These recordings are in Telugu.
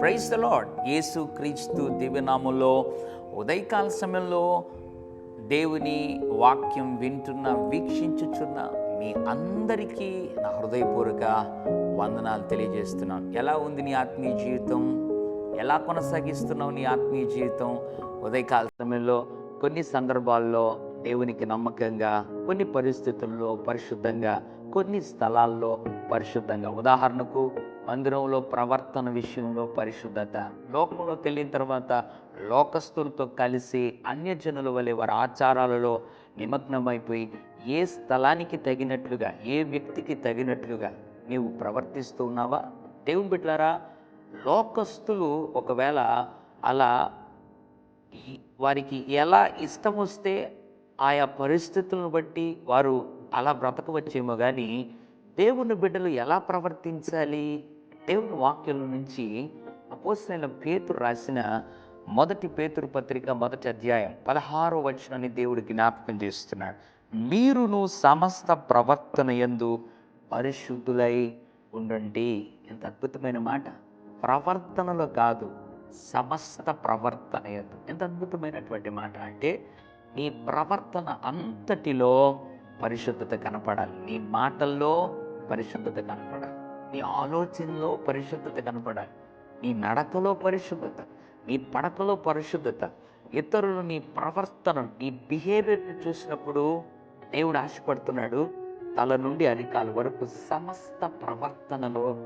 ప్రైజ్ ద లాడ్ యేసు క్రీస్తు దివ్యనామంలో ఉదయకాల సమయంలో దేవుని వాక్యం వింటున్న వీక్షించుచున్న మీ అందరికీ నా హృదయపూర్వక వందనాలు తెలియజేస్తున్నాను. ఎలా ఉంది నీ ఆత్మీయ జీవితం? ఎలా కొనసాగిస్తున్నావు నీ ఆత్మీయ జీవితం? ఉదయకాల సమయంలో కొన్ని సందర్భాల్లో దేవునికి నమ్మకంగా కొన్ని పరిస్థితుల్లో పరిశుద్ధంగా కొన్ని స్థలాల్లో పరిశుద్ధంగా. ఉదాహరణకు మందిరంలో ప్రవర్తన విషయంలో పరిశుద్ధత లోకంలో తెలియని తర్వాత లోకస్తులతో కలిసి అన్యజనుల వలె వారి ఆచారాలలో నిమగ్నమైపోయి ఏ స్థలానికి తగినట్లుగా ఏ వ్యక్తికి తగినట్లుగా నీవు ప్రవర్తిస్తూ ఉన్నావా? దేవుని బిడ్డారా లోకస్తులు ఒకవేళ అలా వారికి ఎలా ఇష్టం వస్తే ఆయా పరిస్థితులను బట్టి వారు అలా బ్రతకవచ్చేమో కానీ దేవుని బిడ్డలు ఎలా ప్రవర్తించాలి? దేవుని వాక్యం నుంచి అపోసైన పేతురు రాసిన మొదటి పేతురు పత్రిక మొదటి అధ్యాయం పదహారో వచనాన్ని దేవుడు జ్ఞాపకం చేస్తున్నాడు. మీరును సమస్త ప్రవర్తన యందు పరిశుద్ధులై ఉండండి. ఎంత అద్భుతమైన మాట. ప్రవర్తనలో కాదు సమస్త ప్రవర్తన ఎంత అద్భుతమైనటువంటి మాట అంటే నీ ప్రవర్తన అంతటిలో పరిశుద్ధత కనపడాలి. నీ మాటల్లో పరిశుద్ధత కనపడాలి. నీ ఆలోచనలో పరిశుద్ధత కనపడాలి. నీ నడకలో పరిశుద్ధత నీ పడకలో పరిశుద్ధత ఇతరులు నీ ప్రవర్తన నీ బిహేవియర్ని చూసినప్పుడు దేవుడు ఆశపడుతున్నాడు. తల నుండి అరికాల వరకు సమస్త ప్రవర్తనలో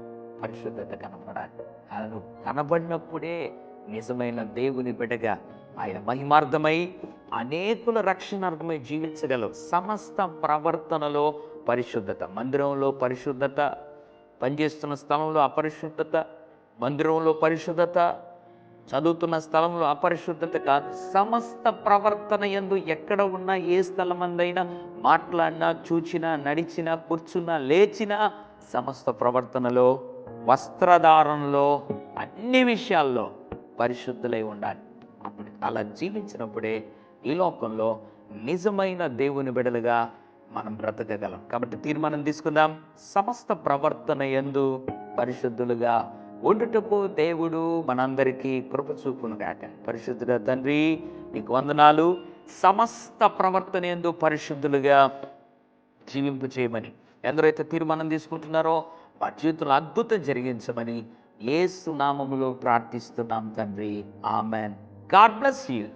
పరిశుద్ధత కనపడాలి. అతను కనబడినప్పుడే నిజమైన దేవుని బిడ్డగా ఆయన మహిమార్థమై అనేకుల రక్షణార్థమై జీవించగలవు. సమస్త ప్రవర్తనలో పరిశుద్ధత మందిరంలో పరిశుద్ధత పనిచేస్తున్న స్థలంలో అపరిశుద్ధత మందిరంలో పరిశుద్ధత చదువుతున్న స్థలంలో అపరిశుద్ధత కాదు. సమస్త ప్రవర్తన ఎందు ఎక్కడ ఉన్నా ఏ స్థలమందైనా మాట్లాడినా చూచినా నడిచినా కూర్చున్నా లేచినా సమస్త ప్రవర్తనలో వస్త్రధారణలో అన్ని విషయాల్లో పరిశుద్ధులై ఉండాలి. అప్పుడు అలా జీవించినప్పుడే ఈ లోకంలో నిజమైన దేవుని బిడలుగా మనం బ్రతకగలం. కాబట్టి తీర్మానం తీసుకుందాం. సమస్త ప్రవర్తన ఎందు పరిశుద్ధులుగా ఉండుటకు దేవుడు మనందరికీ కృప చూపును కాక పరిశుద్ధుల తండ్రి నీకు వందనాలు. సమస్త ప్రవర్తన ఎందు పరిశుద్ధులుగా జీవింపు చేయమని ఎందరైతే తీర్మానం తీసుకుంటున్నారో వారి జీవితంలో అద్భుతం జరిగించమని ఏ నామములో ప్రార్థిస్తున్నాం తండ్రి. ఆమెన్. God bless you.